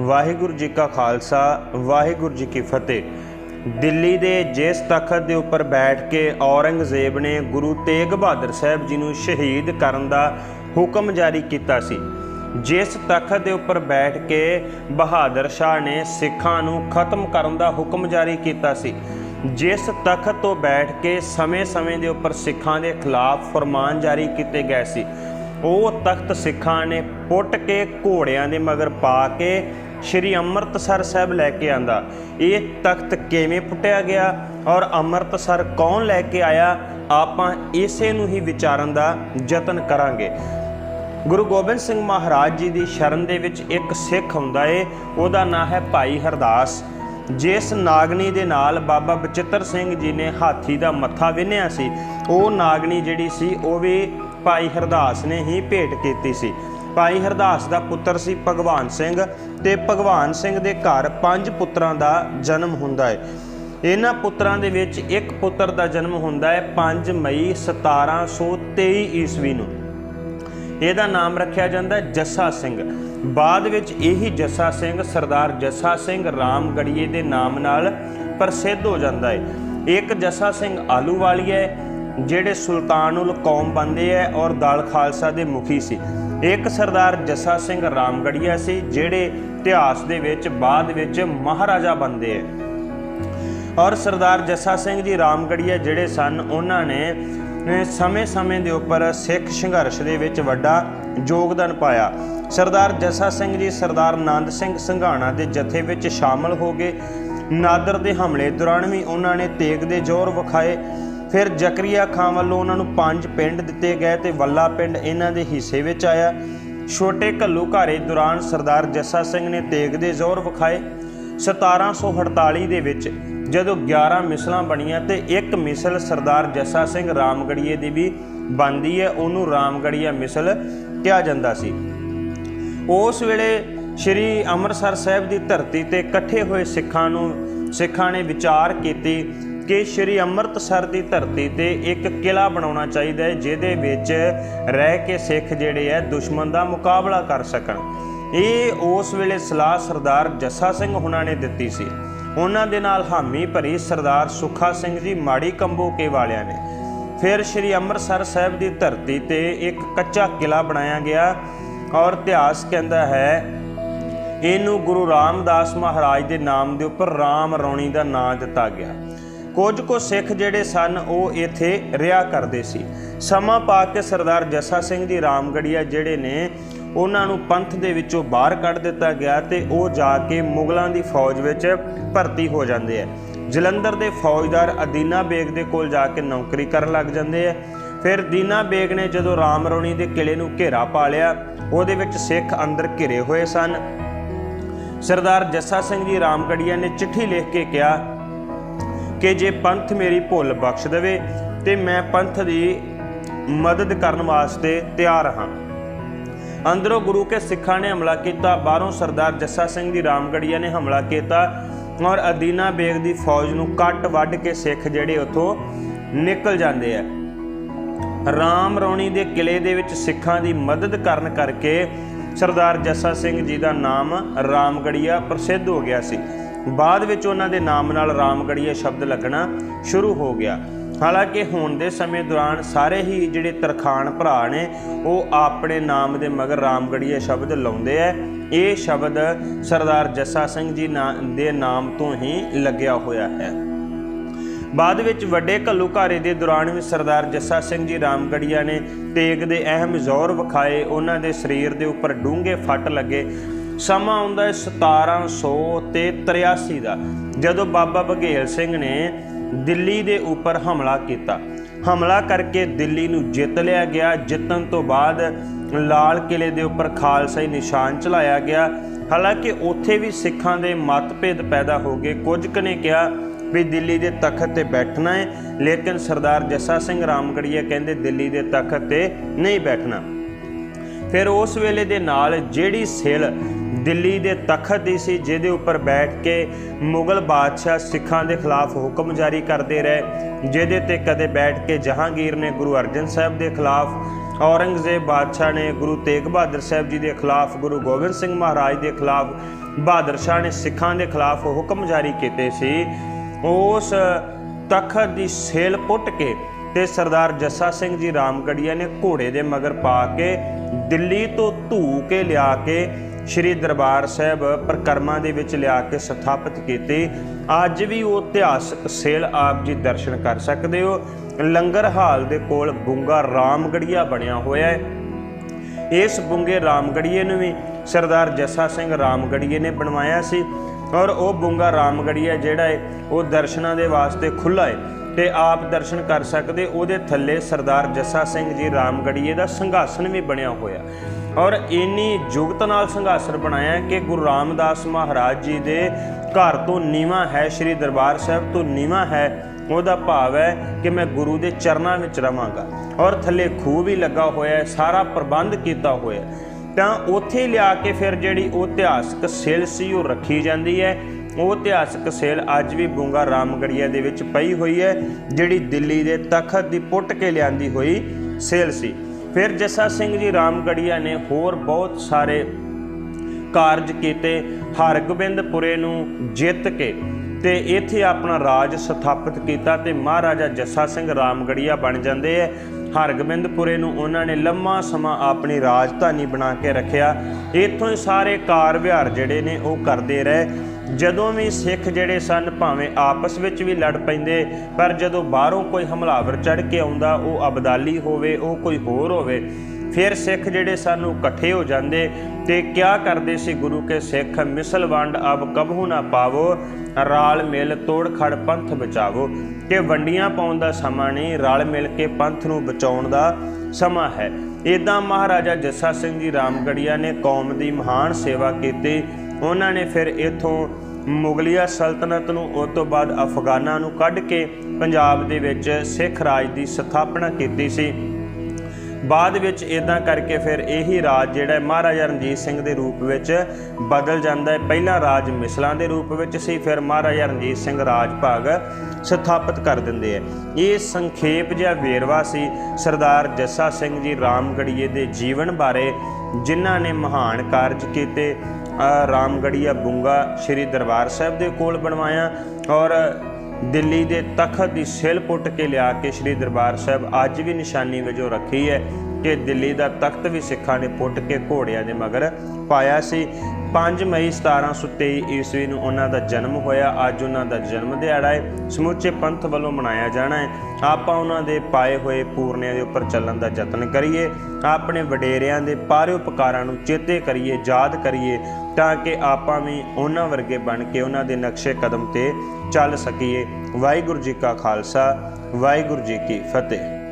ਵਾਹਿਗੁਰੂ ਜੀ ਕਾ ਖਾਲਸਾ, ਵਾਹਿਗੁਰੂ ਜੀ ਕੀ ਫਤਿਹ। ਦਿੱਲੀ ਦੇ ਜਿਸ ਤਖਤ ਦੇ ਉੱਪਰ ਬੈਠ ਕੇ ਔਰੰਗਜ਼ੇਬ ਨੇ ਗੁਰੂ ਤੇਗ ਬਹਾਦਰ ਸਾਹਿਬ ਜੀ ਨੂੰ ਸ਼ਹੀਦ ਕਰਨ ਦਾ ਹੁਕਮ ਜਾਰੀ ਕੀਤਾ ਸੀ। ਜਿਸ ਤਖਤ ਦੇ ਉੱਪਰ ਬੈਠ ਕੇ ਬਹਾਦਰ ਸ਼ਾਹ ਨੇ ਸਿੱਖਾਂ ਨੂੰ ਖਤਮ ਕਰਨ ਦਾ ਹੁਕਮ ਜਾਰੀ ਕੀਤਾ ਸੀ। ਜਿਸ ਤਖਤ ਤੋਂ ਬੈਠ ਕੇ ਸਮੇਂ-ਸਮੇਂ ਦੇ ਉੱਪਰ ਸਿੱਖਾਂ ਦੇ ਖਿਲਾਫ ਫਰਮਾਨ ਜਾਰੀ ਕੀਤੇ ਗਏ ਸੀ। ਉਹ ਤਖਤ ਸਿੱਖਾਂ ਨੇ ਪੁੱਟ ਕੇ ਘੋੜਿਆਂ ਦੇ ਮਗਰ ਪਾ ਕੇ ਸ਼੍ਰੀ ਅੰਮ੍ਰਿਤਸਰ ਸਾਹਿਬ ਲੈ ਕੇ ਆਂਦਾ। ਇਹ ਤਖਤ ਕਿਵੇਂ ਪੁੱਟਿਆ ਗਿਆ ਔਰ ਅੰਮ੍ਰਿਤਸਰ ਕੌਣ ਲੈ ਕੇ ਆਇਆ, ਆਪਾਂ ਇਸੇ ਨੂੰ ਹੀ ਵਿਚਾਰਨ ਦਾ ਯਤਨ ਕਰਾਂਗੇ। ਗੁਰੂ ਗੋਬਿੰਦ ਸਿੰਘ ਮਹਾਰਾਜ ਜੀ ਦੀ ਸ਼ਰਨ ਦੇ ਵਿੱਚ ਇੱਕ ਸਿੱਖ ਹੁੰਦਾ ਏ, ਉਹਦਾ ਨਾਂ ਹੈ ਭਾਈ ਹਰਦਾਸ। ਜਿਸ ਨਾਗਣੀ ਦੇ ਨਾਲ ਬਾਬਾ ਬਚਿੱਤਰ ਸਿੰਘ ਜੀ ਨੇ ਹਾਥੀ ਦਾ ਮੱਥਾ ਵਿੰਨਿਆ ਸੀ, ਉਹ ਨਾਗਣੀ ਜਿਹੜੀ ਸੀ, ਉਹ ਵੀ ਭਾਈ ਹਰਦਾਸ ਨੇ ਹੀ ਭੇਟ ਕੀਤੀ ਸੀ। ਭਾਈ ਹਰਦਾਸ ਦਾ ਪੁੱਤਰ ਸੀ ਭਗਵਾਨ ਸਿੰਘ ਤੇ ਭਗਵਾਨ ਸਿੰਘ ਦੇ ਘਰ ਪੰਜ ਪੁੱਤਰਾਂ ਦਾ ਜਨਮ ਹੁੰਦਾ ਹੈ। ਇਹਨਾਂ ਪੁੱਤਰਾਂ ਦੇ ਵਿੱਚ ਇੱਕ ਪੁੱਤਰ ਦਾ ਜਨਮ ਹੁੰਦਾ ਹੈ 5 ਮਈ 1723 ਈਸਵੀ ਨੂੰ। ਇਹਦਾ ਨਾਮ ਰੱਖਿਆ ਜਾਂਦਾ ਜੱਸਾ ਸਿੰਘ। ਬਾਅਦ ਵਿੱਚ ਇਹੀ ਜੱਸਾ ਸਿੰਘ, ਸਰਦਾਰ ਜੱਸਾ ਸਿੰਘ ਰਾਮਗੜੀਏ ਦੇ ਨਾਮ ਨਾਲ ਪ੍ਰਸਿੱਧ ਹੋ ਜਾਂਦਾ ਹੈ। ਇੱਕ ਜੱਸਾ ਸਿੰਘ ਆਲੂਵਾਲੀਆ ਹੈ, ਜਿਹੜੇ ਸੁਲਤਾਨੁਲ ਕੌਮ ਬੰਦੇ ਹੈ ਔਰ ਦਲ ਖਾਲਸਾ ਦੇ ਮੁਖੀ ਸੀ। ਇੱਕ ਸਰਦਾਰ ਜੱਸਾ ਸਿੰਘ ਰਾਮਗੜੀਆ ਸੀ, ਜਿਹੜੇ ਇਤਿਹਾਸ ਦੇ ਵਿੱਚ ਬਾਅਦ ਵਿੱਚ ਮਹਾਰਾਜਾ ਬੰਦੇ ਹੈ ਔਰ ਸਰਦਾਰ ਜੱਸਾ ਸਿੰਘ ਜੀ ਰਾਮਗੜੀਆ ਜਿਹੜੇ ਸਨ, ਉਹਨਾਂ ਨੇ ਸਮੇਂ-ਸਮੇਂ ਦੇ ਉੱਪਰ ਸਿੱਖ ਸੰਘਰਸ਼ ਦੇ ਵਿੱਚ ਵੱਡਾ ਯੋਗਦਾਨ ਪਾਇਆ। ਸਰਦਾਰ ਜੱਸਾ ਸਿੰਘ ਜੀ ਸਰਦਾਰ ਆਨੰਦ ਸਿੰਘ ਸੰਘਾਣਾ ਦੇ ਜਥੇ ਵਿੱਚ ਸ਼ਾਮਲ ਹੋ ਗਏ। ਨਾਦਰ ਦੇ ਹਮਲੇ ਦੌਰਾਨ ਵੀ ਉਹਨਾਂ ਨੇ ਤੇਗ ਦੇ ਜ਼ੋਰ ਵਿਖਾਏ। ਫਿਰ ਜ਼ਕਰੀਆ ਖਾਂ ਵੱਲੋਂ ਉਹਨਾਂ ਨੂੰ ਪੰਜ ਪਿੰਡ ਦਿੱਤੇ ਗਏ ਤੇ ਵੱਲਾ ਪਿੰਡ ਇਹਨਾਂ ਦੇ ਹਿੱਸੇ ਵਿੱਚ ਆਇਆ। ਛੋਟੇ ਘੱਲੂ ਘਾਰੇ ਦੌਰਾਨ ਸਰਦਾਰ ਜੱਸਾ ਸਿੰਘ ਨੇ ਤੇਗ ਦੇ ਜ਼ੋਰ ਵਿਖਾਏ। 1748 ਦੇ ਵਿੱਚ ਜਦੋਂ 11 ਮਿਸਲਾਂ ਬਣੀਆਂ ਤੇ ਇੱਕ ਮਿਸਲ ਸਰਦਾਰ ਜੱਸਾ ਸਿੰਘ ਰਾਮਗੜੀਏ ਦੀ ਵੀ ਬਣਦੀ ਹੈ, ਉਹਨੂੰ ਰਾਮਗੜੀਆ ਮਿਸਲ ਕਿਹਾ ਜਾਂਦਾ ਸੀ। ਉਸ ਵੇਲੇ ਸ਼੍ਰੀ ਅੰਮ੍ਰਿਤਸਰ ਸਾਹਿਬ ਦੀ ਧਰਤੀ ਤੇ ਇਕੱਠੇ ਹੋਏ ਸਿੱਖਾਂ ਨੂੰ ਸਿੱਖਾਂ ਨੇ ਵਿਚਾਰ ਕੀਤੀ ਕਿ ਸ਼੍ਰੀ ਅੰਮ੍ਰਿਤਸਰ ਦੀ ਧਰਤੀ ਤੇ ਇੱਕ ਕਿਲਾ ਬਣਾਉਣਾ ਚਾਹੀਦਾ ਹੈ, ਜਿਹਦੇ ਵਿੱਚ ਰਹਿ ਕੇ ਸਿੱਖ ਜਿਹੜੇ ਹੈ, ਦੁਸ਼ਮਣ ਦਾ ਮੁਕਾਬਲਾ ਕਰ ਸਕਣ। ਇਹ ਉਸ ਵੇਲੇ ਸਲਾਹ ਸਰਦਾਰ ਜੱਸਾ ਸਿੰਘ ਹੁਣਾਂ ਨੇ ਦਿੱਤੀ ਸੀ। ਉਹਨਾਂ ਦੇ ਨਾਲ ਹਾਮੀ ਭਰੀ ਸਰਦਾਰ ਸੁਖਾ ਸਿੰਘ ਜੀ ਮਾੜੀ ਕੰਬੋਕੇ ਵਾਲਿਆਂ ਨੇ। ਫਿਰ ਸ਼੍ਰੀ ਅੰਮ੍ਰਿਤਸਰ ਸਾਹਿਬ ਦੀ ਧਰਤੀ ਤੇ ਇੱਕ ਕੱਚਾ ਕਿਲਾ ਬਣਾਇਆ ਗਿਆ ਔਰ ਇਤਿਹਾਸ ਕਹਿੰਦਾ ਹੈ, ਇਹਨੂੰ ਗੁਰੂ ਰਾਮਦਾਸ ਮਹਾਰਾਜ ਦੇ ਨਾਮ ਦੇ ਉੱਪਰ ਰਾਮ ਰੌਣੀ ਦਾ ਨਾਂ ਦਿੱਤਾ ਗਿਆ। ਕੁਝ ਕੁ ਸਿੱਖ ਜਿਹੜੇ ਸਨ, ਉਹ ਇੱਥੇ ਰਿਹਾ ਕਰਦੇ ਸੀ। ਸਮਾਂ ਪਾ ਕੇ ਸਰਦਾਰ ਜੱਸਾ ਸਿੰਘ ਜੀ ਰਾਮਗੜੀਆ ਜਿਹੜੇ ਨੇ, ਉਹਨਾਂ ਨੂੰ ਪੰਥ ਦੇ ਵਿੱਚੋਂ ਬਾਹਰ ਕੱਢ ਦਿੱਤਾ ਗਿਆ ਤੇ ਉਹ ਜਾ ਕੇ ਮੁਗਲਾਂ ਦੀ ਫੌਜ ਵਿੱਚ ਭਰਤੀ ਹੋ ਜਾਂਦੇ ਆ। ਜਲੰਧਰ ਦੇ ਫੌਜਦਾਰ ਅਦੀਨਾ ਬੇਗ ਦੇ ਕੋਲ ਜਾ ਕੇ ਨੌਕਰੀ ਕਰਨ ਲੱਗ ਜਾਂਦੇ ਆ। ਫਿਰ ਦੀਨਾ ਬੇਗ ਨੇ ਜਦੋਂ ਰਾਮ ਰੌਣੀ ਦੇ ਕਿਲੇ ਨੂੰ ਘੇਰਾ ਪਾ ਲਿਆ, ਉਹਦੇ ਵਿੱਚ ਸਿੱਖ ਅੰਦਰ ਘਿਰੇ ਹੋਏ ਸਨ। ਸਰਦਾਰ ਜੱਸਾ ਸਿੰਘ ਜੀ ਰਾਮਗੜੀਆ ਨੇ ਚਿੱਠੀ ਲਿਖ ਕੇ ਕਿਹਾ ਕਿ ਜੇ ਪੰਥ ਮੇਰੀ ਭੁੱਲ ਬਖਸ਼ ਦੇਵੇ ਤੇ ਮੈਂ ਪੰਥ ਦੀ ਮਦਦ ਕਰਨ ਵਾਸਤੇ ਤਿਆਰ ਹਾਂ। ਅੰਦਰੋਂ ਗੁਰੂ ਕੇ ਸਿੱਖਾਂ ਨੇ ਹਮਲਾ ਕੀਤਾ, ਬਾਹਰੋਂ ਸਰਦਾਰ ਜੱਸਾ ਸਿੰਘ ਦੀ ਰਾਮਗੜੀਆ ਨੇ ਹਮਲਾ ਕੀਤਾ ਔਰ ਅਦੀਨਾ ਬੇਗ ਦੀ ਫੌਜ ਨੂੰ ਕੱਟ ਵੱਢ ਕੇ ਸਿੱਖ ਜਿਹੜੇ ਉੱਥੋਂ ਨਿਕਲ ਜਾਂਦੇ ਆ। ਰਾਮ ਰੌਣੀ ਦੇ ਕਿਲੇ ਦੇ ਵਿੱਚ ਸਿੱਖਾਂ ਦੀ ਮਦਦ ਕਰਨ ਕਰਕੇ ਸਰਦਾਰ ਜੱਸਾ ਸਿੰਘ ਜੀ ਦਾ ਨਾਮ ਰਾਮਗੜੀਆ ਪ੍ਰਸਿੱਧ ਹੋ ਗਿਆ ਸੀ। ਬਾਅਦ ਵਿੱਚ ਉਹਨਾਂ ਦੇ ਨਾਮ ਨਾਲ ਰਾਮਗੜੀਆ ਸ਼ਬਦ ਲੱਗਣਾ ਸ਼ੁਰੂ ਹੋ ਗਿਆ। ਹਾਲਾਂਕਿ ਹੁਣ ਦੇ ਸਮੇਂ ਦੌਰਾਨ ਸਾਰੇ ਹੀ ਜਿਹੜੇ ਤਰਖਾਨ ਭਰਾ ਨੇ, ਉਹ ਆਪਣੇ ਨਾਮ ਦੇ ਮਗਰ ਰਾਮਗੜੀਆ ਸ਼ਬਦ ਲਾਉਂਦੇ ਆ। ਇਹ ਸ਼ਬਦ ਸਰਦਾਰ ਜੱਸਾ ਸਿੰਘ ਜੀ ਦੇ ਨਾਮ ਤੋਂ ਹੀ ਲੱਗਿਆ ਹੋਇਆ ਹੈ। ਬਾਅਦ ਵਿੱਚ ਵੱਡੇ ਘੱਲੂਘਾਰੇ ਦੇ ਦੌਰਾਨ ਵੀ ਸਰਦਾਰ ਜੱਸਾ ਸਿੰਘ ਜੀ ਰਾਮਗੜੀਆ ਨੇ ਤੇਗ ਦੇ ਅਹਿਮ ਜ਼ੋਰ ਵਿਖਾਏ। ਉਹਨਾਂ ਦੇ ਸਰੀਰ ਦੇ ਉੱਪਰ ਡੂੰਘੇ ਫੱਟ ਲੱਗੇ। ਸਮਾਂ ਆਉਂਦਾ ਹੈ 1700 ਤੇ 83 ਦਾ, ਜਦੋਂ ਬਾਬਾ ਬਘੇਲ ਸਿੰਘ ਨੇ ਦਿੱਲੀ ਦੇ ਉੱਪਰ ਹਮਲਾ ਕੀਤਾ। ਹਮਲਾ ਕਰਕੇ ਦਿੱਲੀ ਨੂੰ ਜਿੱਤ ਲਿਆ ਗਿਆ। ਜਿੱਤਣ ਤੋਂ ਬਾਅਦ ਲਾਲ ਕਿਲੇ ਦੇ ਉੱਪਰ ਖਾਲਸਾਈ ਨਿਸ਼ਾਨ ਚਲਾਇਆ ਗਿਆ। ਹਾਲਾਂਕਿ ਉੱਥੇ ਵੀ ਸਿੱਖਾਂ ਦੇ ਮਤਭੇਦ ਪੈਦਾ ਹੋ ਗਏ। ਕੁਝ ਕ ਨੇ ਕਿਹਾ ਵੀ ਦਿੱਲੀ ਦੇ ਤਖਤ ਤੇ ਬੈਠਣਾ ਹੈ, ਲੇਕਿਨ ਸਰਦਾਰ ਜੱਸਾ ਸਿੰਘ ਰਾਮਗੜੀਆ ਕਹਿੰਦੇ ਦਿੱਲੀ ਦੇ ਤਖਤ ਤੇ ਨਹੀਂ ਬੈਠਣਾ। ਫਿਰ ਉਸ ਵੇਲੇ ਦੇ ਨਾਲ ਜਿਹੜੀ ਸਿਲ ਦਿੱਲੀ ਦੇ ਤਖਤ ਦੀ ਸੀ, ਜਿਹਦੇ ਉੱਪਰ ਬੈਠ ਕੇ ਮੁਗਲ ਬਾਦਸ਼ਾਹ ਸਿੱਖਾਂ ਦੇ ਖਿਲਾਫ ਹੁਕਮ ਜਾਰੀ ਕਰਦੇ ਰਹੇ, ਜਿਹਦੇ ਤੇ ਕਦੇ ਬੈਠ ਕੇ ਜਹਾਂਗੀਰ ਨੇ ਗੁਰੂ ਅਰਜਨ ਸਾਹਿਬ ਦੇ ਖਿਲਾਫ, ਔਰੰਗਜ਼ੇਬ ਬਾਦਸ਼ਾਹ ਨੇ ਗੁਰੂ ਤੇਗ ਬਹਾਦਰ ਸਾਹਿਬ ਜੀ ਦੇ ਖਿਲਾਫ, ਗੁਰੂ ਗੋਬਿੰਦ ਸਿੰਘ ਮਹਾਰਾਜ ਦੇ ਖਿਲਾਫ, ਬਹਾਦਰ ਸ਼ਾਹ ਨੇ ਸਿੱਖਾਂ ਦੇ ਖਿਲਾਫ ਹੁਕਮ ਜਾਰੀ ਕੀਤੇ ਸੀ। ਉਸ ਤਖਤ ਦੀ ਸੇਲ ਪੁੱਟ ਕੇ ਤੇ ਸਰਦਾਰ ਜੱਸਾ ਸਿੰਘ ਜੀ ਰਾਮਗੜੀਆ ਨੇ ਘੋੜੇ ਦੇ ਮਗਰ ਪਾ ਕੇ ਦਿੱਲੀ ਤੋਂ ਧੂ ਕੇ ਲਿਆ ਕੇ ਸ਼੍ਰੀ ਦਰਬਾਰ ਸਾਹਿਬ ਪ੍ਰਕਰਮਾਂ ਦੇ ਵਿੱਚ ਲਿਆ ਕੇ ਸਥਾਪਿਤ ਕੀਤੀ। ਅੱਜ ਵੀ ਉਹ ਇਤਿਹਾਸਕ ਸੇਲ ਆਪ ਜੀ ਦਰਸ਼ਨ ਕਰ ਸਕਦੇ ਹੋ। ਲੰਗਰ ਹਾਲ ਦੇ ਕੋਲ ਬੁੰਗਾ ਰਾਮਗੜੀਆ ਬਣਿਆ ਹੋਇਆ ਹੈ। ਇਸ ਬੁੰਗੇ ਰਾਮਗੜੀਏ ਨੂੰ ਵੀ ਸਰਦਾਰ ਜੱਸਾ ਸਿੰਘ ਰਾਮਗੜੀਏ ਨੇ ਬਣਵਾਇਆ ਸੀ ਔਰ ਉਹ ਬੁੰਗਾ ਰਾਮਗੜੀਆ ਜਿਹੜਾ ਹੈ, ਉਹ ਦਰਸ਼ਨਾਂ ਦੇ ਵਾਸਤੇ ਖੁੱਲਾ ਹੈ ਤੇ ਆਪ ਦਰਸ਼ਨ ਕਰ ਸਕਦੇ, ਉਹਦੇ ਥੱਲੇ ਸਰਦਾਰ ਜੱਸਾ ਸਿੰਘ ਜੀ ਰਾਮਗੜੀਏ ਦਾ ਸੰਘਾਸਨ ਵੀ ਬਣਿਆ ਹੋਇਆ। ਔਰ ਇੰਨੀ ਜੁਗਤ ਨਾਲ ਸੰਘਾਸਰ ਬਣਾਇਆ ਕਿ ਗੁਰੂ ਰਾਮਦਾਸ ਮਹਾਰਾਜ ਜੀ ਦੇ ਘਰ ਤੋਂ ਨੀਵਾ ਹੈ, ਸ੍ਰੀ ਦਰਬਾਰ ਸਾਹਿਬ ਤੋਂ ਨੀਵਾ ਹੈ, ਉਹਦਾ ਭਾਵ ਹੈ ਕਿ ਮੈਂ ਗੁਰੂ ਦੇ ਚਰਨਾਂ ਵਿੱਚ ਰਵਾਂਗਾ। ਔਰ ਥੱਲੇ ਖੂਹ ਵੀ ਲੱਗਾ ਹੋਇਆ ਹੈ, ਸਾਰਾ ਪ੍ਰਬੰਧ ਕੀਤਾ ਹੋਇਆ ਤਾਂ ਉੱਥੇ ਲਿਆ ਕੇ ਫਿਰ ਜਿਹੜੀ ਉਹ ਇਤਿਹਾਸਕ ਸੇਲ ਸੀ, ਉਹ ਰੱਖੀ ਜਾਂਦੀ ਹੈ। ਉਹ ਇਤਿਹਾਸਕ ਸੇਲ ਅੱਜ ਵੀ ਬੂੰਗਾ ਰਾਮਗੜੀਆ ਦੇ ਵਿੱਚ ਪਈ ਹੋਈ ਹੈ, ਜਿਹੜੀ ਦਿੱਲੀ ਦੇ ਤਖਤ ਦੀ ਪੁੱਟ ਕੇ ਲਿਆਂਦੀ ਹੋਈ ਸੇਲ ਸੀ। ਫਿਰ ਜੱਸਾ ਸਿੰਘ ਜੀ ਰਾਮਗੜੀਆ ਨੇ ਹੋਰ ਬਹੁਤ ਸਾਰੇ ਕਾਰਜ ਕੀਤੇ ਹਰਗੋਬਿੰਦਪੁਰੇ ਨੂੰ ਜਿੱਤ ਕੇ ਤੇ ਇੱਥੇ ਆਪਣਾ ਰਾਜ ਸਥਾਪਿਤ ਕੀਤਾ ਤੇ ਮਹਾਰਾਜਾ ਜੱਸਾ ਸਿੰਘ ਰਾਮਗੜੀਆ ਬਣ ਜਾਂਦੇ ਐ ਹਰਗੋਬਿੰਦਪੁਰੇ ਨੂੰ ਉਹਨਾਂ ਨੇ ਲੰਮਾ ਸਮਾਂ ਆਪਣੀ ਰਾਜਧਾਨੀ ਬਣਾ ਕੇ ਰੱਖਿਆ। ਇੱਥੋਂ ਹੀ ਸਾਰੇ ਕਾਰ ਵਿਹਾਰ ਜਿਹੜੇ ਨੇ ਉਹ ਕਰਦੇ ਰਹੇ। ਜਦੋਂ ਵੀ ਸਿੱਖ ਜਿਹੜੇ ਸਨ, ਭਾਵੇਂ ਆਪਸ ਵਿੱਚ ਵੀ ਲੜ ਪੈਂਦੇ, ਪਰ ਜਦੋਂ ਬਾਹਰੋਂ ਕੋਈ ਹਮਲਾਵਰ ਚੜ ਕੇ ਆਉਂਦਾ, ਉਹ ਅਬਦਾਲੀ ਹੋਵੇ, ਉਹ ਕੋਈ ਹੋਰ ਹੋਵੇ, ਫਿਰ ਸਿੱਖ ਜਿਹੜੇ ਸਨ, ਉਹ ਇਕੱਠੇ ਹੋ ਜਾਂਦੇ ਤੇ ਕਿਆ ਕਰਦੇ ਸੀ ਗੁਰੂ ਕੇ ਸਿੱਖ? ਮਿਸਲ ਵੰਡ ਅਬ ਕਬਹੂ ਨਾ ਪਾਵੋ, ਰਾਲ ਮਿਲ ਤੋੜ ਖੜ ਪੰਥ ਬਚਾਵੋ। ਕਿ ਵੰਡੀਆਂ ਪਾਉਣ ਦਾ ਸਮਾਂ ਨਹੀਂ, ਰਲ ਮਿਲ ਕੇ ਪੰਥ ਨੂੰ ਬਚਾਉਣ ਦਾ ਸਮਾਂ ਹੈ। ਇਦਾਂ ਮਹਾਰਾਜਾ ਜੱਸਾ ਸਿੰਘ ਜੀ ਰਾਮਗੜੀਆ ਨੇ ਕੌਮ ਦੀ ਮਹਾਨ ਸੇਵਾ ਕੀਤੀ। ਉਹਨਾਂ ਨੇ ਫਿਰ ਇਥੋਂ ਮੁਗਲੀਆ ਸਲਤਨਤ ਨੂੰ, ਉਸ ਤੋਂ ਬਾਅਦ ਅਫਗਾਨਾਂ ਨੂੰ ਕੱਢ ਕੇ ਪੰਜਾਬ ਦੇ ਵਿੱਚ ਸਿੱਖ ਰਾਜ ਦੀ ਸਥਾਪਨਾ ਕੀਤੀ ਸੀ। ਬਾਅਦ ਵਿੱਚ ਇਦਾਂ ਕਰਕੇ ਫਿਰ ਇਹੀ ਰਾਜ ਜਿਹੜਾ ਮਹਾਰਾਜਾ ਰਣਜੀਤ ਸਿੰਘ ਦੇ ਰੂਪ ਵਿੱਚ ਬਦਲ ਜਾਂਦਾ ਹੈ। ਪਹਿਲਾ ਰਾਜ ਮਿਸਲਾਂ ਦੇ ਰੂਪ ਵਿੱਚ ਸੀ, ਫਿਰ ਮਹਾਰਾਜਾ ਰਣਜੀਤ ਸਿੰਘ ਰਾਜ ਭਾਗ ਸਥਾਪਿਤ ਕਰ ਦਿੰਦੇ ਆ ਇਹ ਸੰਖੇਪ ਜਿਹਾ ਵੇਰਵਾ ਸੀ ਸਰਦਾਰ ਜੱਸਾ ਸਿੰਘ ਜੀ ਰਾਮਗੜੀਏ ਦੇ ਜੀਵਨ ਬਾਰੇ, ਜਿਨ੍ਹਾਂ ਨੇ ਮਹਾਨ ਕਾਰਜ ਕੀਤੇ। ਰਾਮਗੜੀਆ ਬੁੰਗਾ ਸ੍ਰੀ ਦਰਬਾਰ ਸਾਹਿਬ ਦੇ ਕੋਲ ਬਣਵਾਇਆ ਔਰ ਦਿੱਲੀ ਦੇ ਤਖਤ ਦੀ ਸਿਲ ਪੁੱਟ ਕੇ ਲਿਆ ਕੇ ਸ੍ਰੀ ਦਰਬਾਰ ਸਾਹਿਬ ਅੱਜ ਵੀ ਨਿਸ਼ਾਨੀ ਵਜੋਂ ਰੱਖੀ ਹੈ। ਕਿ ਦਿੱਲੀ ਦਾ ਤਖਤ ਵੀ ਸਿੱਖਾਂ ਨੇ ਪੁੱਟ ਕੇ ਘੋੜਿਆਂ ਦੇ ਮਗਰ ਪਾਇਆ ਸੀ। 5 ਮਈ 1723 ਈਸਵੀ ਨੂੰ ਉਹਨਾਂ ਦਾ ਜਨਮ ਹੋਇਆ। ਅੱਜ ਉਹਨਾਂ ਦਾ ਜਨਮ ਦਿਹਾੜਾ ਹੈ। ਸਮੁੱਚੇ ਪੰਥ ਵੱਲੋਂ ਮਨਾਇਆ ਜਾਣਾ ਹੈ। ਆਪਾਂ ਉਹਨਾਂ ਦੇ ਪਾਏ ਹੋਏ ਪੂਰਨਿਆਂ ਦੇ ਉੱਪਰ ਚੱਲਣ ਦਾ ਯਤਨ ਕਰੀਏ। ਆਪਣੇ ਵਡੇਰਿਆਂ ਦੇ ਪਾਰੇ ਉਪਕਾਰਾਂ ਨੂੰ ਚੇਤੇ ਕਰੀਏ, ਯਾਦ ਕਰੀਏ ਤਾਂ ਕਿ ਆਪਾਂ ਵੀ ਉਹਨਾਂ ਵਰਗੇ ਬਣ ਕੇ ਉਹਨਾਂ ਦੇ ਨਕਸ਼ੇ ਕਦਮ ਤੇ ਚੱਲ ਸਕੀਏ। ਵਾਹਿਗੁਰੂ ਜੀ ਕਾ ਖਾਲਸਾ, ਵਾਹਿਗੁਰੂ ਜੀ ਕੀ ਫਤਿਹ।